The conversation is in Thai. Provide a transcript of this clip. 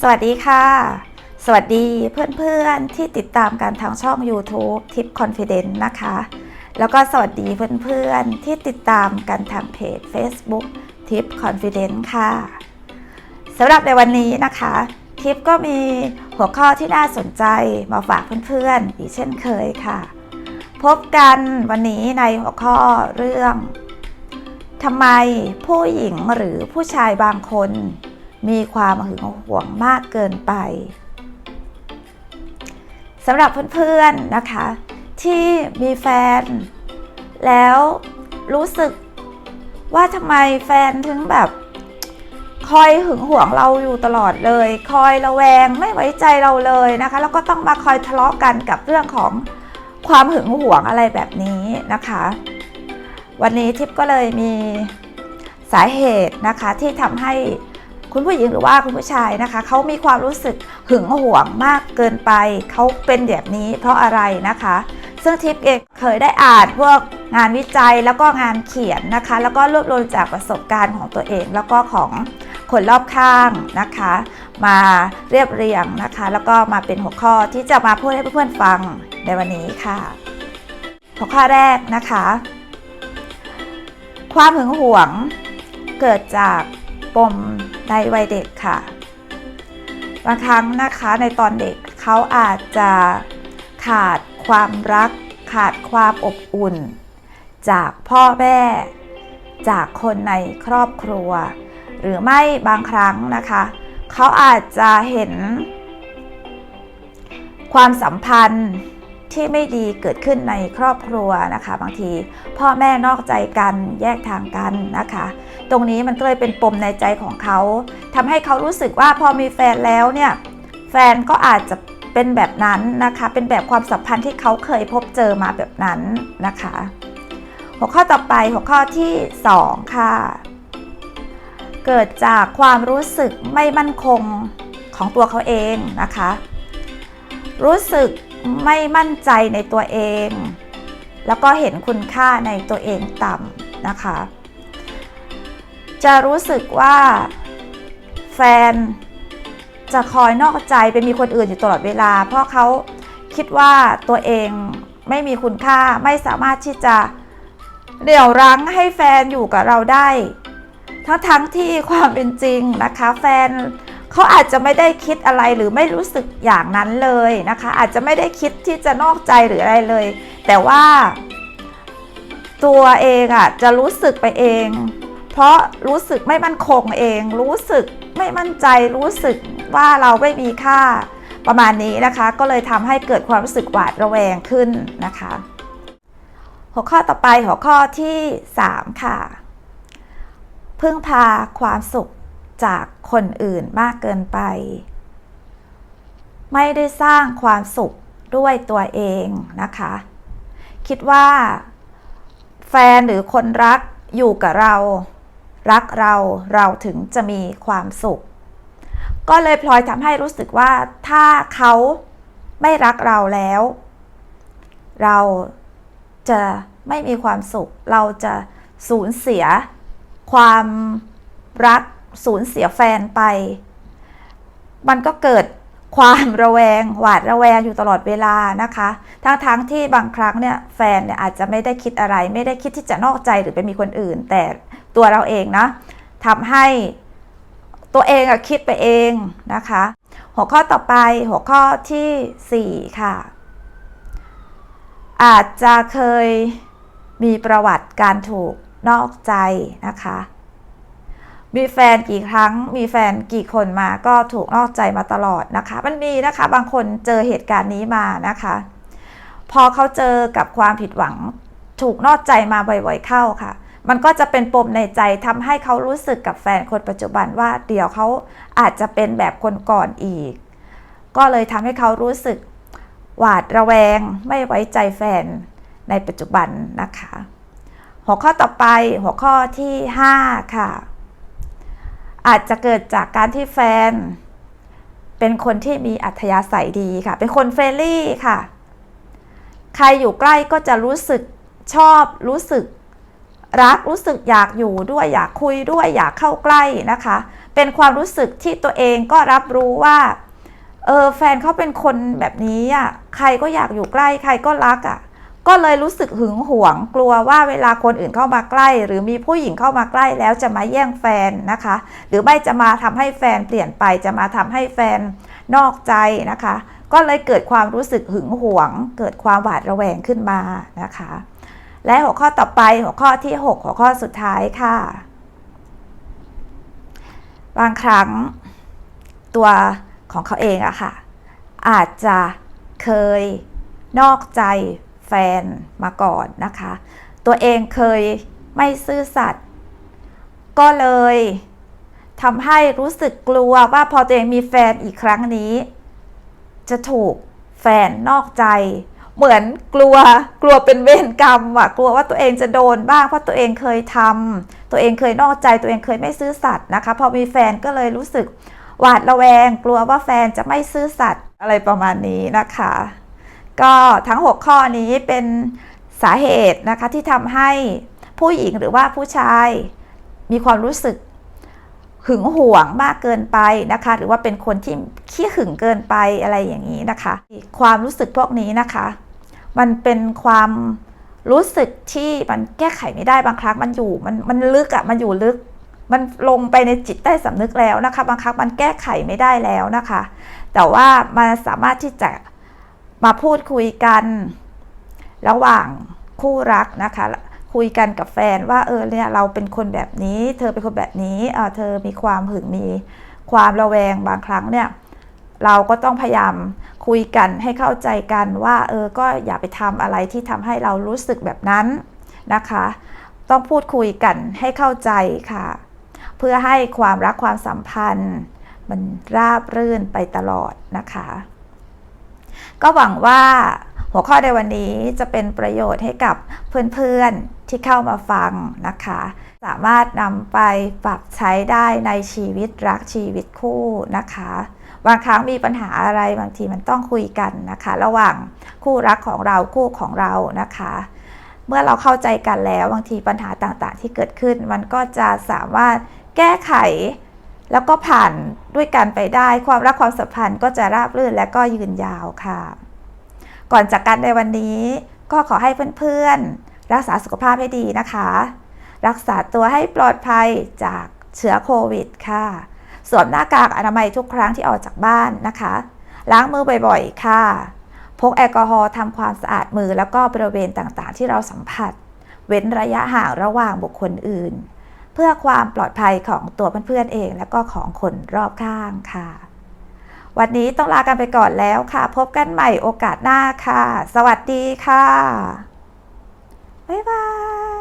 สวัสดีค่ะ สวัสดีเพื่อนๆที่ติดตามกันทางช่อง YouTube ทิป Confidence นะคะ แล้วก็สวัสดีเพื่อนๆที่ติดตามกันทางเพจ Facebook ทิป Confidence ค่ะสำหรับในวันนี้นะคะ ทิปก็มีหัวข้อที่น่าสนใจมาฝากเพื่อนๆอีกเช่นเคยค่ะ พบกันวันนี้ในหัวข้อเรื่องทำไมผู้หญิงหรือผู้ชายบางคน มีความหึงหวงมากเกินไปสำหรับเพื่อนๆนะคะ ที่มีแฟน แล้วรู้สึกว่าทำไมแฟนถึงแบบ คอยหึงหวงเราอยู่ตลอดเลย คอยระแวงไม่ไว้ใจเราเลยนะคะ แล้วก็ต้องมาคอยทะเลาะกันกับเรื่องของความหึงหวงอะไรแบบนี้นะคะ วันนี้ทิพย์ก็เลยมีสาเหตุนะคะที่ทำให้ คุณผู้หญิงหรือว่าคุณผู้ชายนะคะเขามีความรู้สึกหึงหวงมากเกินไปเขาเป็นแบบนี้เพราะอะไรนะคะ ซึ่งทิพย์เองเคยได้อ่านพวกงานวิจัยแล้วก็งานเขียนนะคะ แล้วก็รวบรวมจากประสบการณ์ของตัวเอง แล้วก็ของคนรอบข้างนะคะ มาเรียบเรียงนะคะ แล้วก็มาเป็นหัวข้อที่จะมาพูดให้เพื่อนๆฟังในวันนี้ค่ะหัวข้อแรกนะคะ ความหึงหวงเกิดจาก ปมในวัยเด็กค่ะ บางครั้งนะคะในตอนเด็กเขาอาจจะขาดความรัก ขาดความอบอุ่น จากพ่อแม่ จากคนในครอบครัว หรือไม่บางครั้งนะคะเขาอาจจะเห็นความสัมพันธ์ ที่ไม่ดีเกิดขึ้นในครอบครัวนะคะ บางทีพ่อแม่นอกใจกันแยกทางกันนะคะ ตรงนี้มันก็เลยเป็นปมในใจของเขาทำให้เขารู้สึกว่าพอมีแฟนแล้วเนี่ยแฟนก็อาจจะเป็นแบบนั้นนะคะ เป็นแบบความสัมพันธ์ที่เขาเคยพบเจอมาแบบนั้นนะคะ หัวข้อต่อไปหัวข้อที่ 2 ค่ะ เกิดจากความรู้สึกไม่มั่นคงของตัวเขาเองนะคะ รู้สึก ไม่มั่นใจในตัวเอง แล้วก็เห็นคุณค่าในตัวเองต่ำนะคะ จะรู้สึกว่าแฟนจะคอยนอกใจไปมีคนอื่นอยู่ตลอดเวลา เพราะเขาคิดว่าตัวเองไม่มีคุณค่าไม่สามารถที่จะเดี่ยวรั้งให้แฟนอยู่กับเราได้ ทั้งทั้งที่ความเป็นจริงนะคะ แฟน เขาอาจจะไม่ได้คิดอะไรหรือไม่รู้สึกอย่างนั้นเลยนะคะ อาจจะไม่ได้คิดที่จะนอกใจหรืออะไรเลย แต่ว่า ตัวเองอะจะรู้สึกไปเอง เพราะรู้สึกไม่มั่นคงเอง รู้สึกไม่มั่นใจรู้สึกว่าเราไม่มีค่าประมาณนี้นะคะ ก็เลยทำให้เกิดความรู้สึกหวาดระแวงขึ้นนะคะ หัวข้อต่อไปหัวข้อที่ 3 ค่ะ พึ่งพาความสุข จากคนอื่นมากเกินไป ไม่ได้สร้างความสุขด้วยตัวเองนะคะ คิดว่า แฟนหรือคนรักอยู่กับเรา รักเราเราถึงจะมีความสุข ก็เลยพลอยทำให้รู้สึกว่าถ้าเขาไม่รักเราแล้ว เราจะไม่มีความสุข เราจะสูญเสียความรัก สูญเสียแฟนไป มันก็เกิดความระแวง หวาดระแวงอยู่ตลอดเวลานะคะ ทั้งๆทที่บางครั้งเนี่ยแฟนเนี่ยอาจจะไม่ได้คิดอะไร ไม่ได้คิดที่จะนอกใจหรือไปมีคนอื่น แต่ตัวเราเองนะทำให้ตัวเองอะคิดไปเองนะคะ หัวข้อต่อไปหัวข้อทีสี่4 ค่ะ อาจจะเคยมีประวัติการถูกนอกใจนะคะ มีแฟนกี่ครั้ง มีแฟนกี่คนมาก็ถูกนอกใจมาตลอดนะคะ มันมีนะคะบางคนเจอเหตุการณ์นี้มานะคะ พอเขาเจอกับความผิดหวัง ถูกนอกใจมาบ่อยๆเข้าค่ะ มันก็จะเป็นปมในใจทำให้เขารู้สึกกับแฟนคนปัจจุบันว่าเดี๋ยวเขาอาจจะเป็นแบบคนก่อนอีก ก็เลยทำให้เขารู้สึกหวาดระแวงไม่ไว้ใจแฟนในปัจจุบันนะคะ หัวข้อต่อไปหัวข้อที่ 5 ค่ะ อาจจะเกิดจากการที่แฟน เป็นคนที่มีอัธยาศัยดีค่ะ เป็นคนเฟรนลี่ค่ะ ใครอยู่ใกล้ก็จะรู้สึกชอบรู้สึกรักรู้สึกอยากอยู่ด้วยอยากคุยด้วยอยากเข้าใกล้นะคะ เป็นความรู้สึกที่ตัวเองก็รับรู้ว่าเออแฟนเขาเป็นคนแบบนี้อะใครก็อยากอยู่ใกล้ ใครก็รักอะ ก็เลยรู้สึกหึงหวงกลัวว่าเวลาคนอื่นเข้ามาใกล้ หรือมีผู้หญิงเข้ามาใกล้แล้วจะมาแย่งแฟนนะคะ หรือไม่จะมาทำให้แฟนเปลี่ยนไปจะมาทำให้แฟนนอกใจนะคะ ก็เลยเกิดความรู้สึกหึงหวง เกิดความหวาดระแวงขึ้นมานะคะ และหัวข้อต่อไปหัวข้อที่ 6 หัวข้อสุดท้ายค่ะ บางครั้งตัวของเขาเองอะค่ะ อาจจะเคยนอกใจ แฟนมาก่อนนะคะ ตัวเองเคยไม่ซื่อสัตย์ก็เลยทำให้รู้สึกกลัวว่าพอตัวเองมีแฟนอีกครั้งนี้ จะถูกแฟนนอกใจ เหมือนกลัวกลัวเป็นเวรกรรมอะกลัวว่าตัวเองจะโดนบ้างเพราะตัวเองเคยทำตัวเองเคยนอกใจตัวเองเคยไม่ซื่อสัตย์นะคะ พอมีแฟนก็เลยรู้สึกหวาดระแวง กลัวว่าแฟนจะไม่ซื่อสัตย์อะไรประมาณนี้นะคะ ก็ทั้ง 6 ข้อนี้เป็นสาเหตุนะคะที่ทำให้ผู้หญิงหรือว่าผู้ชายมีความรู้สึกหึงหวงมากเกินไปนะคะ หรือว่าเป็นคนที่ขี้หึงเกินไปอะไรอย่างนี้นะคะ ความรู้สึกพวกนี้นะคะ มันเป็นความรู้สึกที่มันแก้ไขไม่ได้บางครั้งมันอยู่มันมันลึกอะมันอยู่ลึก มันลงไปในจิตใต้สำนึกแล้วนะคะ บางครั้งมันแก้ไขไม่ได้แล้วนะคะ แต่ว่ามันสามารถที่จะ มาพูดคุยกัน ระหว่างคู่รักนะคะ คุยกันกับแฟนว่าเออเนี่ยเราเป็นคนแบบนี้ เธอเป็นคนแบบนี้เออเธอมีความหึงมีความระแวงบางครั้งเนี่ยเราก็ต้องพยายามคุยกันให้เข้าใจกันว่าเออก็อย่าไปทำอะไรที่ทำให้เรารู้สึกแบบนั้นนะคะ ต้องพูดคุยกันให้เข้าใจค่ะ เพื่อให้ความรักความสัมพันธ์ มันราบรื่นไปตลอดนะคะ ก็หวังว่าหัวข้อในวันนี้จะเป็นประโยชน์ให้กับเพื่อนๆที่เข้ามาฟังนะคะ สามารถนำไปปรับใช้ได้ในชีวิตรักชีวิตคู่นะคะบางครั้งมีปัญหาอะไรบางทีมันต้องคุยกันนะคะ ระหว่างคู่รักของเราคู่ของเรานะคะ เมื่อเราเข้าใจกันแล้วบางทีปัญหาต่างๆ ที่เกิดขึ้น มันก็จะสามารถแก้ไข แล้วก็ผ่านด้วยกันไปได้ ความรักความสัมพันธ์ก็จะราบรื่นและก็ยืนยาวค่ะ ก่อนจากกันในวันนี้ก็ขอให้เพื่อนๆ รักษาสุขภาพให้ดีนะคะ รักษาตัวให้ปลอดภัยจากเชื้อโควิดค่ะ สวมหน้ากากอนามัยทุกครั้งที่ออกจากบ้านนะคะ ล้างมือบ่อยๆ ค่ะ พกแอลกอฮอล์ทำความสะอาดมือแล้วก็บริเวณต่างๆ ที่เราสัมผัส เว้นระยะห่างระหว่างบุคคลอื่น เพื่อความปลอดภัยของตัวเพื่อนๆเอง และก็ของคนรอบข้างค่ะ วันนี้ต้องลากันไปก่อนแล้วค่ะ พบกันใหม่โอกาสหน้าค่ะ สวัสดีค่ะ บ๊ายบาย